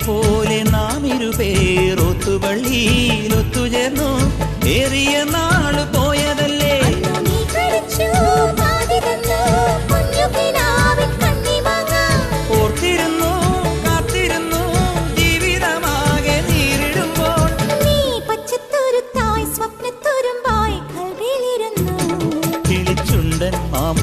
പോലെ നാം ഇരുപേർ ഒത്തുപള്ളിയിൽ ഒത്തുചേർന്നു ഏറിയ